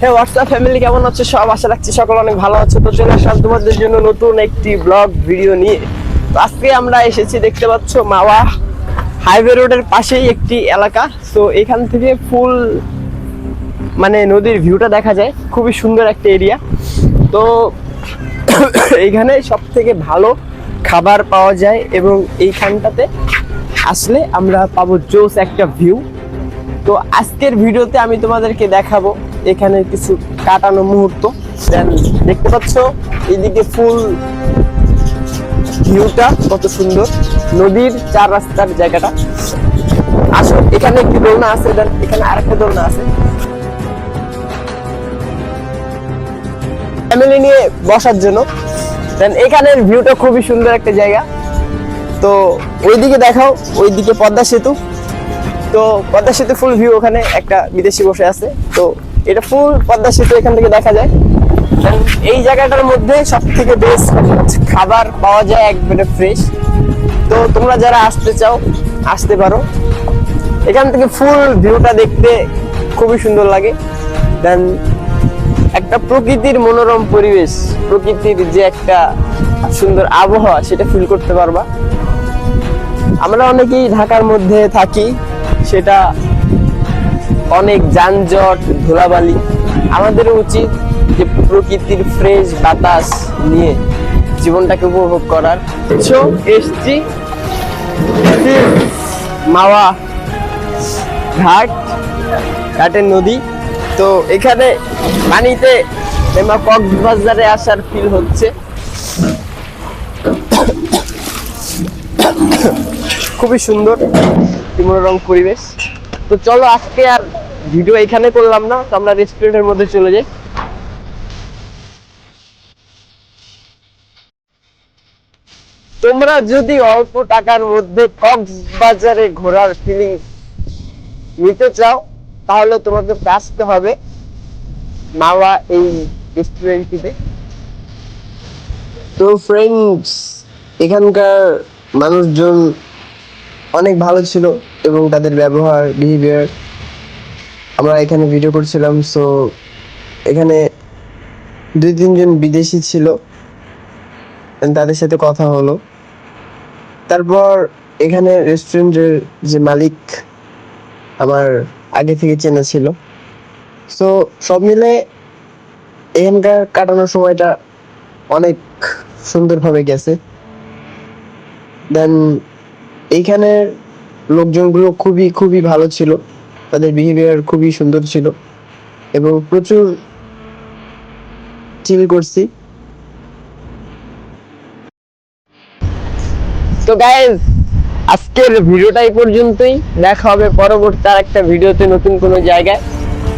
হ্যাঁ WhatsApp family কেমন আছো? সব আশা রাখছি সকল অনেক ভালো আছো। তো চলে আসলাম তোমাদের জন্য নতুন একটি ব্লগ ভিডিও নিয়ে। তো আজকে আমরা এসেছি, দেখতে পাচ্ছ, মাওয়া হাইওয়ে রোডের পাশেই একটি এলাকা। তো এখান থেকে ফুল মানে নদীর ভিউটা দেখা যায়। খুবই সুন্দর একটা এরিয়া তো এইখানে সব থেকে ভালো খাবার পাওয়া যায় এবং এইখানটাতে আসলে আমরা পাবো জোস একটা ভিউ তো আজকের ভিডিওতে আমি তোমাদেরকে দেখাবো এখানে কিছু কাটানো মুহূর্ত। দেন দেখতে পাচ্ছ, এইদিকে ফুল ভিউটা কত সুন্দর। নদীর চার রাস্তার জায়গাটা। আসো, এখানে একটি দোলনা আছে দেন এখানে আরেকটা দোলনা আছে। ফ্যামিলি নিয়ে বসার জন্য। দেন এখানের ভিউটা খুবই সুন্দর একটা জায়গা। তো ওইদিকে দেখাও, ওইদিকে পদ্মা সেতু। তো পদ্মা সেতু ফুল ভিউ ওখানে একটা বিদেশি বসে আছে। তো এটা ফুল পদ্মা সেতু এখান থেকে দেখা যায়। এই জায়গাটার মধ্যে সব থেকে বেস্ট খাবার পাওয়া যায় একবারে ফ্রেশ তো তোমরা যারা আসতে চাও, আসতে পারো। এখান থেকে ফুল ভিউটা দেখতে খুবই সুন্দর লাগে। দেন একটা প্রকৃতির মনোরম পরিবেশ, প্রকৃতির যে একটা সুন্দর আবহাওয়া, সেটা ফিল করতে পারবা। আমরা অনেকেই ঢাকার মধ্যে থাকি, সেটা অনেক যানজট, ধুলাবালি। আমাদের উচিত যে প্রকৃতির ফ্রেশ বাতাস নিয়ে জীবনটাকে উপভোগ করার। এসছি। মাওয়া ঘাট, ঘাটের নদী। তো এখানে পানিতে এমা কক্সবাজারে আসার ফিল হচ্ছে। খুবই সুন্দর মনোরম পরিবেশ। তো চলো আজকে আর ভিডিও এখানে করলাম না, তো আমরা রেস্টুরেন্টের মধ্যে চলে যাই। তোমরা যদি অল্প টাকার মধ্যে কক্সবাজারে ঘোরার ফিলিং নিতে চাও, তাহলে তোমাকে আসতে হবে মাওয়া এই রেস্টুরেন্টটিতে তো ফ্রেন্ডস এখানকার মানুষজন অনেক ভালো ছিল এবং তাদের ব্যবহার বিহেভিয়ার আমরা এখানে ভিডিও করছিলাম সো এখানে দুই তিনজন বিদেশি ছিল তাদের সাথে কথা হলো। তারপর এখানে রেস্টুরেন্টের যে মালিক আমার আগে থেকে চেনা ছিল। সো সব মিলে এখানকার কাটানোর সময়টা অনেক সুন্দরভাবে গেছে। দেন এইখানের লোকজনগুলো খুবই খুবই ভালো ছিল। তাদের বিহেভিয়ার খুবই সুন্দর ছিল এবং প্রচুর চিল করছি। তো গাইজ আজকের ভিডিওটা এই পর্যন্তই। দেখা হবে পরবর্তী আর একটা ভিডিওতে নতুন কোনো জায়গায়।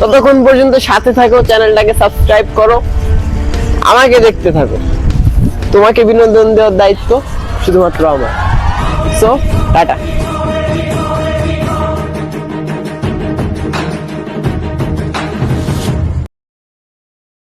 ততক্ষণ পর্যন্ত সাথে থাকো, চ্যানেলটাকে সাবস্ক্রাইব করো, আমাকে দেখতে থাকো। তোমাকে বিনোদন দেওয়ার দায়িত্ব শুধুমাত্র আমার। So tata.